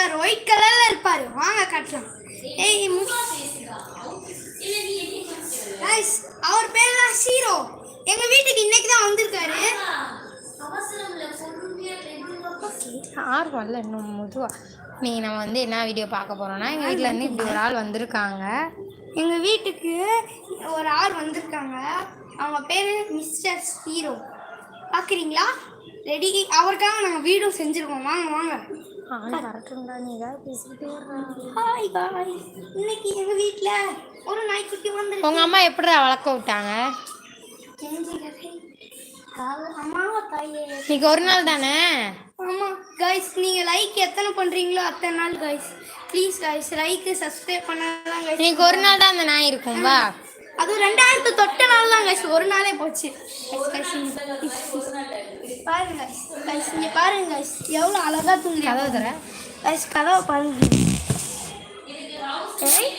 இருக்காரு ஒயிட் கலர்ல இருப்பாரு. வாங்க காட்டலாம். ஏய் guys, அவர் பேர் தான் சீரோ எங்க வீட்டுக்கு இன்னைக்கு தான் வந்திருக்காரு. ஆர்வம் இல்லை இன்னும் முதுவா. நீங்கள் நம்ம வந்து என்ன வீடியோ பார்க்க போகிறோம்னா எங்கள் வீட்டில் இருந்து இப்படி ஒரு ஆள் வந்திருக்காங்க. எங்க வீட்டுக்கு ஒரு ஆள் வந்திருக்காங்க. அவங்க பேரு மிஸ்டர் ஹீரோ பாக்குறீங்களா? ரெடி அவருக்காக நாங்க வீடும் செஞ்சிருக்கோம். வாங்க வாங்க. ஆள் வரட்டும்டா நீ ஏதாவது பேசிக்கிட்டே ஹாய் பாய் இன்னைக்கு எங்க வீட்ல ஒரு நாய்க்குட்டி வந்து உங்கள் அம்மா எப்படிடா வளர்க்க விட்டாங்க? இன்னைக்கு ஒரு நாள் தானே? ஆமா கைஸ் நீங்க லைக் எத்தனை பண்றீங்களோ அத்தனை நாள் guys please guys like subscribe பண்ணலாம் கைஸ் இன்னைக்கு ஒரு நாள் தான் அந்த நாய் இருக்கும் வா. அது ரெண்டாயிரத்து தொட்ட நாள் தான் கைஸ் ஒரு நாளே போச்சு. பாருங்க. கைஸ் இங்க பாருங்க கைஸ் எவ்வளவு அழகா தூங்குது. கதவு தர கைஸ் கதவை பாருங்க. ஏய்.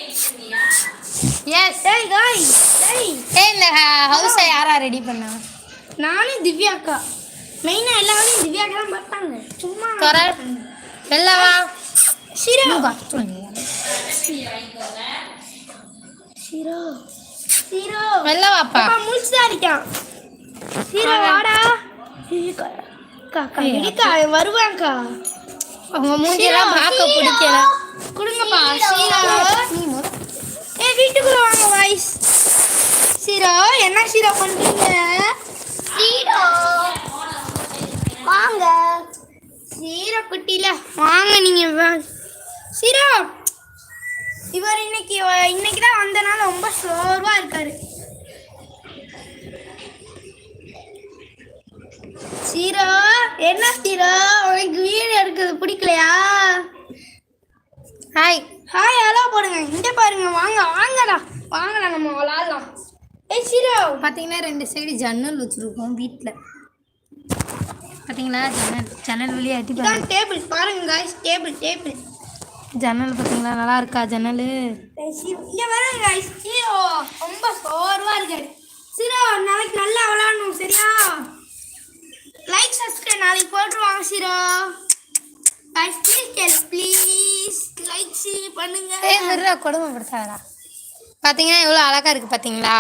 எஸ் ஏய் கைஸ் ஏய். ஏ இந்த ஹவுஸை யாரா ரெடி பண்ணா? நானே திவ்யாக்கா. மெயினா எல்லா வேலையும் திவ்யாக்கா தான் பார்த்தாங்க. சும்மா துற. வெளில வா. சிரா. சிரா. சிரா. வெளில வாப்பா. அப்பா முழிச்சுதான் இருக்கான் சீரா வாடா. காக்கா இருக்கா வருவாங்கக்கா உங்க மூஞ்சியெல்லாம் பார்க்க பிடிக்கல. கொடுங்கப்பா சீரா. ஏ வீட்டுக்குள்ள வாங்க வாய்ஸ் சீரா என்ன சீரா பண்றீங்க? சீரா. வாங்க. சீரா குட்டில வாங்க நீங்க வா- சீரா. இவர் இன்னைக்கு இன்னைக்கு தான் வந்தனால ரொம்ப சோர்வா இருக்காரு. சீரா என்ன சீரா? உனக்கு வீடு எடுக்கிறது பிடிக்கலையா? ஹாய் ஹாய் ஹலோ போடுங்க. இங்க பாருங்க வாங்க வாங்கடா. வாங்கடா நம்ம விளாடலாம். ஏய் சீரா. பார்த்தீங்கன்னா ரெண்டு சைடு ஜன்னல் வச்சுருக்கோம் வீட்டில் பார்த்தீங்களா ஜன்னல் ஜன்னல் வழியா எட்டி பாருங்க. இதான் டேபிள் பாருங்க காய்ஸ் டேபிள் டேபிள் ஜன்னல் பார்த்தீங்களா நல்லா இருக்கா ஜன்னல்? இங்க காய்ஸ் சீரோ ரொம்ப சோர்வா இருக்காரு சீரோ நாளைக்கு நல்லா விளாடணும் சரியா? லைக் சப்ஸ்கிரைப் நாளைக்கு போட்டுருவாங்க சீரோ. காய்ஸ் ப்ளீஸ் கேள் ப்ளீஸ் லைக் சி பண்ணுங்க. ஏ விடுறா கொடுமைப்படுத்தாதடா. பார்த்தீங்கன்னா எவ்வளோ அழகா இருக்கு பார்த்தீங்களா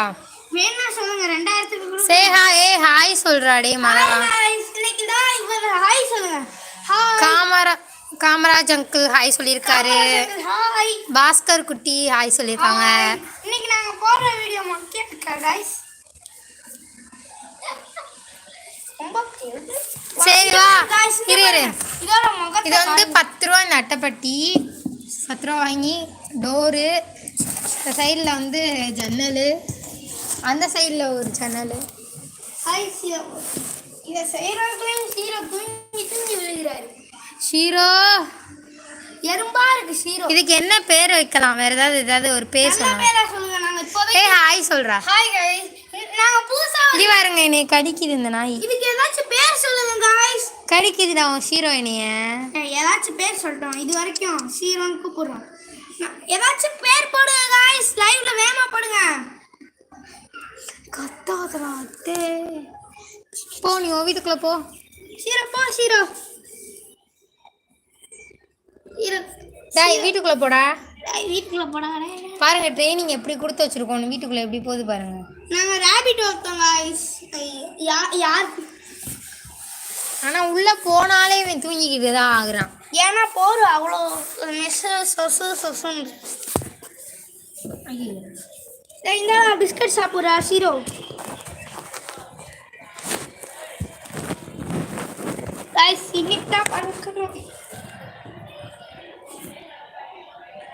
வேணா சொல்லுங்க ரெண்டாயிரத்துக்கு சே ஹாய் ஏ ஹாய் சொல்கிறா டே மழவா இன்னைக்கு தான் இவர் ஹாய் சொல்லுங்க. ஹாய் காமரா காமராஜ் அங்கிள் ஹாய் சொல்லியிருக்காரு. பாஸ்கர் குட்டி ஹாய் சொல்லியிருக்காங்க. இன்னைக்கு நாங்க போடுற வீடியோ மொக்கையா இருக்கா cute. சரி வா. இரு இரு. இது வந்து. பத்து ரூபா இந்த அட்டைப்பட்டி பத்து ரூபா வாங்கி டோரு. இந்த சைடில் வந்து ஜன்னல். அந்த சைடில் ஒரு ஜன்னல். இதை செய்யறதுக்குள்ளேயும் சீரோ தூங்கி தூங்கி விழுகிறாரு. ஷீரோ. எறும்பா இருக்கு சீரோ இதுக்கு என்ன பேர் வைக்கலாம்? வேற ஏதாவது ஏதாவது ஒரு பேர் சொல்லுங்க. நாங்க ஏய் ஹாய் சொல்றா. Hi guys. நாங்க புதுசா இது பாருங்க என்னைய கடிக்குது இந்த நாய். இதுக்கு ஏதாச்சும் பேர் சொல்லுங்க guys. கடிக்குதுடா உன் ஷீரோ என்னைய. ஏதாச்சும் பேர் சொல்லிட்டோம். இது வரைக்கும் சீரோன்னு கூப்பிடுறோம். ஏதாச்சும் பேர் போடுங்க காய்ஸ் லைவ்ல வேகமா போடுங்க. கத்தாதடா அத்தே. போ நீ வீட்டுக்குள்ள போ. சீரோ போ சீரோ டேய் வீட்டுக்குள்ள போடா. வீட்டுக்குள்ள போடாதே பாருங்க ட்ரைனிங் எப்படி கொடுத்து வச்சிருக்கோம் வீட்டுக்குள்ள எப்படி போகுது பாருங்க. நாங்க ரேபிட் காய்ஸ் யார் யார்? ஆனா உள்ள போனாலே இவன் தூங்கிக்கிட்டு தான் ஆகுறான். ஏன்னா போர் அவ்வளோ மெஸ்ஸு சொசு சொசுன்னு. இந்தா பிஸ்கட் சாப்பிட்றா சீரோ. இன்னைக்கு தான் பறக்கணும்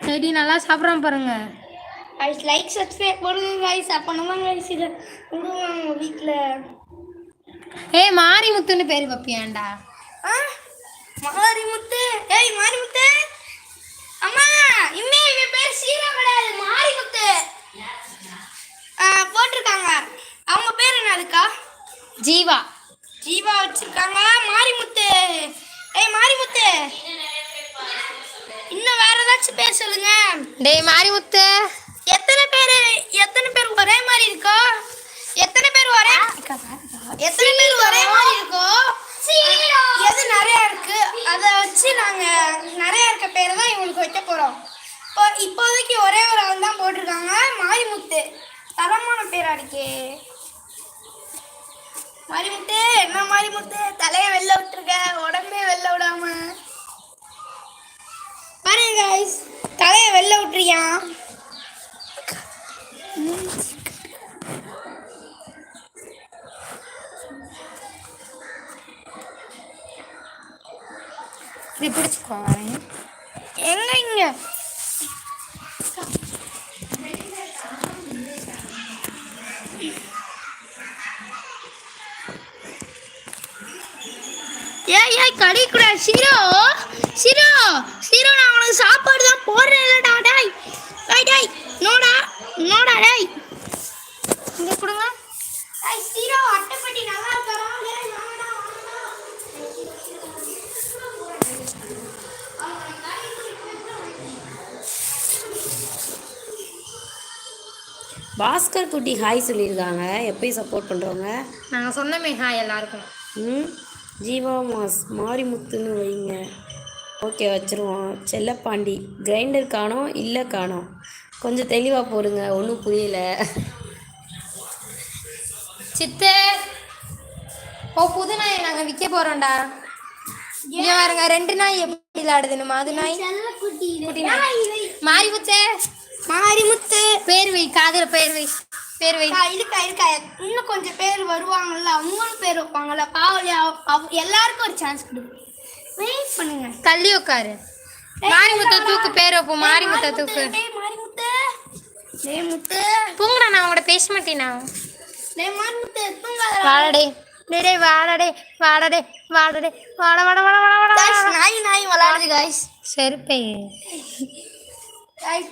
சரி நல்லா சாப்பிட்றான் பாருங்க. Guys லைக் சப்ஸ்கிரைப் பண்ணுங்க guys. அப்போ தான் guys இதை விடுவாங்க வீட்டில் ஏய் மாரிமுத்துன்னு பேர் வைப்பியாண்டா ஆ மாரிமுத்து. ஏய் மாரிமுத்து. அம்மா இம்மே இவன் பேர் சீரா கிடையாது மாரிமுத்து. போட்டிருக்காங்க. அவங்க பேர் என்ன இருக்கா ஜீவா. ஜீவா வச்சிருக்காங்க மாரிமுத்து. ஏய் மாரிமுத்து. இன்னும் வேற ஏதாச்சும் பேர் சொல்லுங்க. டேய் மாரிமுத்து. எத்தனை பேர் எத்தனை பேர் ஒரே மாதிரி இருக்கோ? எத்தனை பேர் ஒரே எத்தனை பேர் ஒரே மாதிரி இருக்கோ? எது நிறைய இருக்கு? அதை வச்சு நாங்க நிறைய இருக்க பேர் இப்போதைக்கு ஒரே ஒரு ஆள் தான் போட்டிருக்காங்க மாரிமுத்து. தரமான பேரா இருக்கே. மாரிமுத்து என்ன மாரிமுத்து? தலையை வெளில விட்டுருக்க உடம்பே வெளில விடாம. பாருங்க guys தலையை வெளில விட்டுருக்கான் இப்படி பிடிச்சிக்கோ எங்க இங்க? ஏய் ஏய் கடிக்கூடா சீரோ சீரோ சீரோ நான் உனக்கு சாப்பாடு தான் போடுறேன். இல்லடா டேய் டேய் டேய் நோடா நோடா டேய். இங்க கொடுங்க. டேய் சீரோ அட்டைப்பட்டி நல்லா இருக்கறா டேய் வாடா பாஸ்கர் குட்டி ஹாய் சொல்லியிருக்காங்க. எப்பயும் சப்போர்ட் பண்ணுறவங்க நாங்கள் சொன்னமே ஹாய் எல்லாருக்கும். ம் ஜீவா மாஸ் மாரிமுத்துன்னு வைங்க. ஓகே வச்சுருவோம். செல்லப்பாண்டி கிரைண்டர் காணோம் இல்லை காணோம்? கொஞ்சம் தெளிவாக போடுங்க ஒன்றும் புரியல. சித்து ஓ புது நாயை நாங்கள் விற்க போகிறோம்டா இங்கே பாருங்க ரெண்டு நாய் எப்படி விளையாடுதுன்னு மாது நாய்? செல்லக்குட்டி குட்டி நாய். மாறி முத்தே. மாரிமுத்து பேர் வை காதில் பேர் வை பேர் வை. இருக்கா இருக்கா. இன்னும் கொஞ்சம் பேர் வருவாங்கல்ல அவங்களும் பேர் வைப்பாங்கல்ல. பாவலி எல்லாருக்கும் ஒரு சான்ஸ் கொடுங்க. வெயிட் பண்ணுங்க. தள்ளி உட்காரு. மாரிமுத்த தூக்கு பேர் வைப்போம் மாரிமுத்த தூக்கு. தூங்குடா நான் உங்கள்கிட்ட பேச மாட்டேனா வாடடே. டேய் வாடடே வாடடே வாடடே. வாட வாட வாட வாட வாட நாய் நாய் விளையாடுது guys. செருப்பே.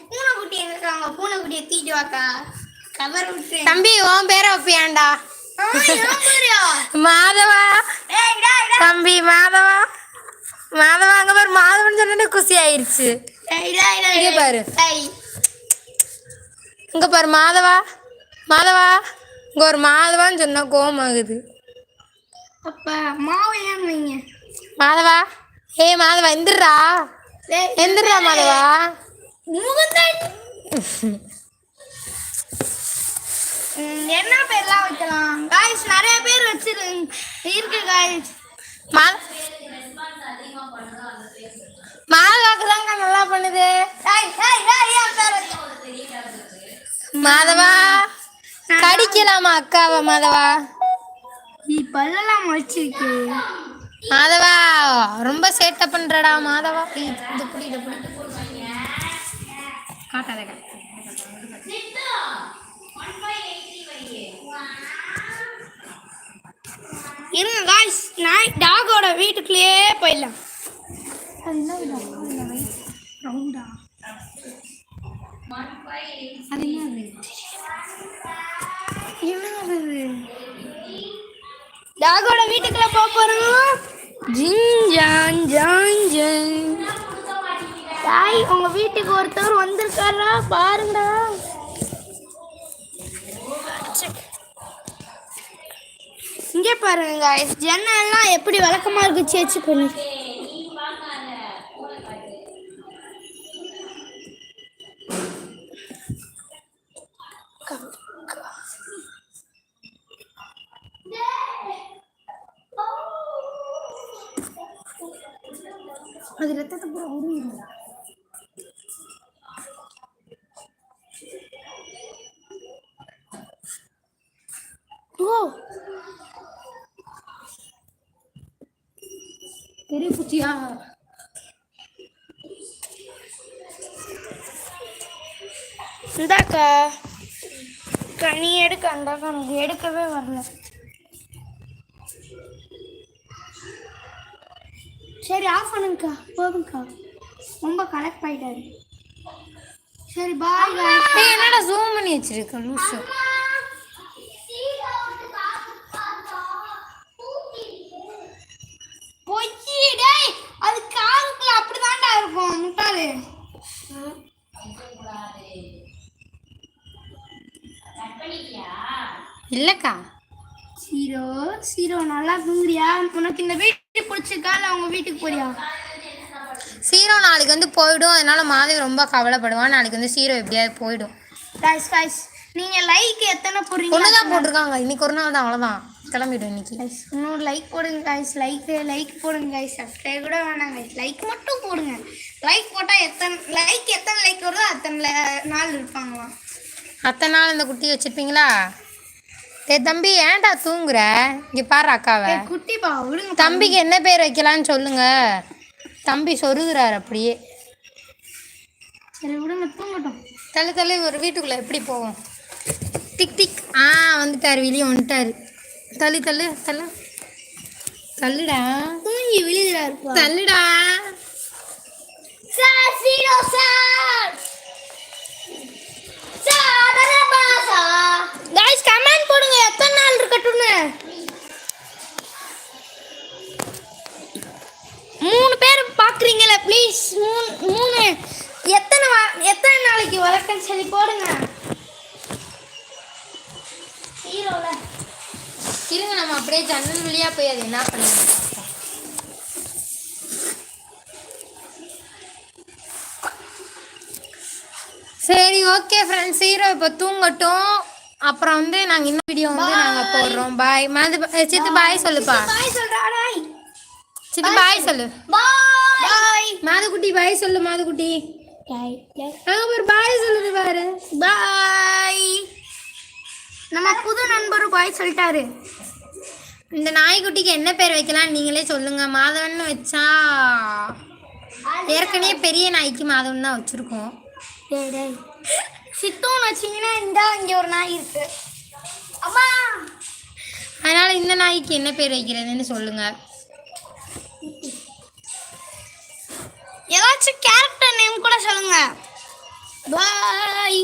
பூனைக்குட்டி இருக்காங்க? பூனைக்குட்டியை தீட்டு வாக்கா. கவர் விட்டு. தம்பி உன் பேரை வைப்பியாண்டா மாதவா. தம்பி மாதவா. மாதவா அங்க பாரு மாதவன் சொன்னே குசி ஆயிருச்சு இங்க பாரு. இங்க பாரு மாதவா மாதவா இங்க ஒரு மாதவான்னு சொன்னா கோவம் ஆகுது மாதவா ஏய் மாதவா எந்திரா எந்திரா மாதவா. என்ன பேர்லாம் வைக்கலாம்? காய்ஸ் நிறைய பேர் வச்சிரு இருக்கு காய்ஸ் மா மாதவாக்கு தாங்க நல்லா பண்ணுது. மாதவா கடிக்கலாமா அக்காவா மாதவா? நீ பல்லெல்லாம் வச்சிருக்கு மாதவா ரொம்ப சேட்டை பண்றடா மாதவா. காட்டாத. இருங்க காய்ஸ் நாய் டாகோட வீட்டுக்குள்ளேயே போயிடலாம். அது என்ன வீடா ரவுண்டா அது என்னது என்னது டாகோட வீட்டுக்குள்ள போக போறோம் ஜிஞ்சான் ஜான் தாய் உங்க வீட்டுக்கு ஒருத்தவர் வந்திருக்காரா பாருங்கடா இங்கே பாருங்க guys. ஜன்னல்லாம் எப்படி வழக்கமா இருக்கு சேச்சு பண்ணி அது ரத்தத்தை பூரா உருவிடும் ஓ பெரிய பூச்சியா இந்தாக்கா அக்கா, நீ எடுக்க அந்தாக்கா எனக்கு எடுக்கவே வரல. சரி ஆஃப் பண்ணுங்கக்கா. போதும்க்கா. ரொம்ப கலெக்ட் ஆயிட்டாரு. சரி பாய் என்னடா ஜூம் பண்ணி வச்சிருக்க லூசு பொய்யி டேய் அது காருக்குள்ள அப்படிதான்டா இருக்கும் முட்டாளு இல்லக்கா. சீரோ சீரோ நல்லா தூங்குறியா? உனக்கு இந்த வீட்டு பிடிச்சிருக்கா இல்லை அவங்க வீட்டுக்கு போறியா? சீரோ நாளைக்கு வந்து போயிடும். அதனால மாதவி ரொம்ப கவலைப்படுவான். நாளைக்கு வந்து சீரோ எப்படியாவது போயிடும். கைஸ் கைஸ் நீங்க லைக் எத்தனை போடுறீங்க? ஒன்று தான் போட்டிருக்காங்க. இன்னைக்கு ஒரு நாள் தான் அவ்வளோதான் கிளம்பிடும் இன்னைக்கு இன்னொரு லைக் போடுங்க கைஸ் லைக் லைக் போடுங்க கைஸ் சப்ஸ்கிரைப் கூட வேணாம் கைஸ் லைக் மட்டும் போடுங்க. லைக் போட்டால் எத்தனை லைக் எத்தனை லைக் வருதோ அத்தனை நாள் இருப்பாங்களாம். அத்தனை நாள் இந்த குட்டி வச்சிருப்பீங்களா? ஏ தம்பி ஏன்டா தூங்குற? இங்கே பாரு அக்காவை. ஏய், குட்டிப்பா விடுங்க தம்பிக்கு என்ன பேர் வைக்கலான்னு சொல்லுங்க. தம்பி சொருகிறார் அப்படியே. சரி விடுங்க தூங்கட்டும். தள்ளு தள்ளு ஒரு வீட்டுக்குள்ளே எப்படி போவோம்? Tick tick. ஆ வந்துட்டார் வெளியே வந்துட்டார். தள்ளு தள்ளு தள்ளு. தள்ளுடா. தூங்கி விழுகிறாருப்பா தள்ளுடா. Sir zero sir guys comment போடுங்க. எத்தனை நாள் இருக்கட்டும்னு? மூணு பேர் பார்க்குறீங்களே ப்ளீஸ் மூணு மூணு. எத்தனை வா- எத்தனை நாளைக்கு வளர்க்கன்னு சொல்லி போடுங்க. ஹீரோல. இருங்க நம்ம அப்படியே ஜன்னல் வழியா போய் அது என்ன பண்ணுங்க சரி ஓகே ஃப்ரெண்ட்ஸ் ஹீரோ இப்போ தூங்கட்டும். அப்புறம் வந்து நாங்கள் இன்னும் வீடியோ வந்து நாங்கள் போடுறோம். பாய் மது சித்து பாய் சொல்லுப்பா. சித்து பாய் சொல்லு. பாய் மாதுக்குட்டி பாய் சொல்லு மாதுக்குட்டி அங்கே ஒரு பாய் சொல்லுது பாரு. பாய் நம்ம புது நண்பர் பாய் சொல்லிட்டாரு. இந்த நாய்க்குட்டிக்கு என்ன பேர் வைக்கலாம் நீங்களே சொல்லுங்க. மாதவன் வச்சா ஏற்கனவே பெரிய நாய்க்கு மாதவன் தான் வச்சுருக்கோம். சித்தூன்னு வச்சிங்கன்னா இந்த இங்கே ஒரு நாய் இருக்கு. அம்மா! அதனால இந்த நாய்க்கு என்ன பேர் வைக்கிறதுன்னு சொல்லுங்க. ஏதாச்சும் கேரக்டர் நேம் கூட சொல்லுங்க. பாய்